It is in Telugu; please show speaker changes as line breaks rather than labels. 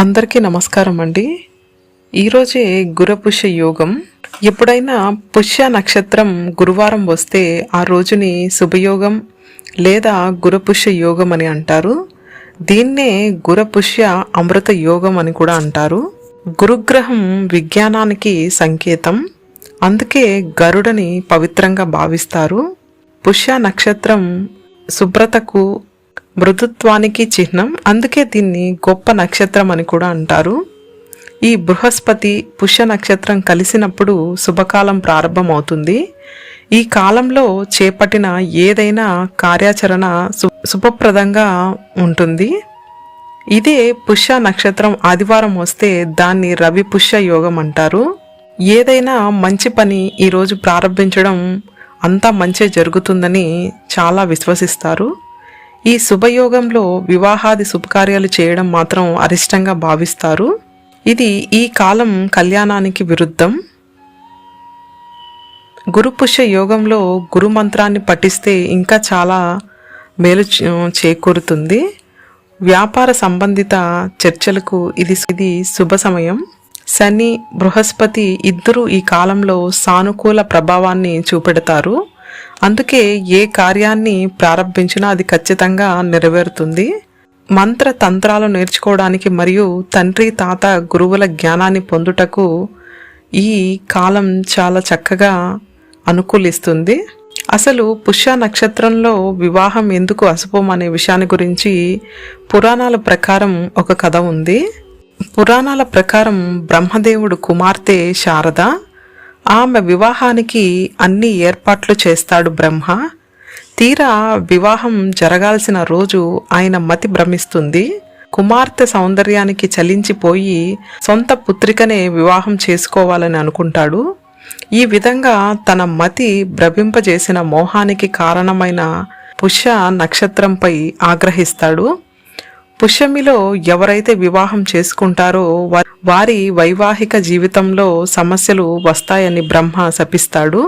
అందరికీ నమస్కారం అండి. ఈరోజే గురపుష్య యోగం. ఎప్పుడైనా పుష్య నక్షత్రం గురువారం వస్తే ఆ రోజుని శుభయోగం లేదా గురపుష్య యోగం అని అంటారు. దీన్నే గురపుష్య అమృత యోగం అని కూడా అంటారు. గురుగ్రహం విజ్ఞానానికి సంకేతం. అందుకే గరుడని పవిత్రంగా భావిస్తారు. పుష్య నక్షత్రం శుభ్రతకు మృదుత్వానికి చిహ్నం. అందుకే దీన్ని గొప్ప నక్షత్రం అని కూడా అంటారు. ఈ బృహస్పతి పుష్య నక్షత్రం కలిసినప్పుడు శుభకాలం ప్రారంభమవుతుంది. ఈ కాలంలో చేపట్టిన ఏదైనా కార్యాచరణ సు- శుభప్రదంగా ఉంటుంది. ఇదే పుష్య నక్షత్రం ఆదివారం వస్తే దాన్ని రవి పుష్య యోగం అంటారు. ఏదైనా మంచి పని ఈరోజు ప్రారంభించడం అంతా మంచి జరుగుతుందని చాలా విశ్వసిస్తారు. ఈ శుభయోగంలో వివాహాది శుభకార్యాలు చేయడం మాత్రం అరిష్టంగా భావిస్తారు. ఇది ఈ కాలం కళ్యాణానికి విరుద్ధం. గురుపుష్య యోగంలో గురు మంత్రాన్ని పఠిస్తే ఇంకా చాలా మేలు చేకూరుతుంది. వ్యాపార సంబంధిత చర్చలకు ఇది ఇది శుభ సమయం. శని బృహస్పతి ఇద్దరు ఈ కాలంలో సానుకూల ప్రభావాన్ని చూపెడతారు. అందుకే ఏ కార్యాన్ని ప్రారంభించినా అది ఖచ్చితంగా నెరవేరుతుంది. మంత్ర తంత్రాలు నేర్చుకోవడానికి మరియు తండ్రి తాత గురువుల జ్ఞానాన్ని పొందుటకు ఈ కాలం చాలా చక్కగా అనుకూలిస్తుంది. అసలు పుష్య నక్షత్రంలో వివాహం ఎందుకు అశుభం అనే విషయాన్ని గురించి పురాణాల ప్రకారం ఒక కథ ఉంది. పురాణాల ప్రకారం బ్రహ్మదేవుడు కుమార్తె శారద ఆమె వివాహానికి అన్ని ఏర్పాట్లు చేస్తాడు బ్రహ్మ. తీరా వివాహం జరగాల్సిన రోజు ఆయన మతి భ్రమిస్తుంది. కుమార్తె సౌందర్యానికి చలించిపోయి సొంత పుత్రికనే వివాహం చేసుకోవాలని అనుకుంటాడు. ఈ విధంగా తన మతి భ్రమింపజేసిన మోహానికి కారణమైన పుష్య నక్షత్రంపై ఆగ్రహిస్తాడు. పుష్యమిలో ఎవరైతే వివాహం చేసుకుంటారో వారి వైవాహిక జీవితంలో సమస్యలు వస్తాయని బ్రహ్మ శపిస్తాడు.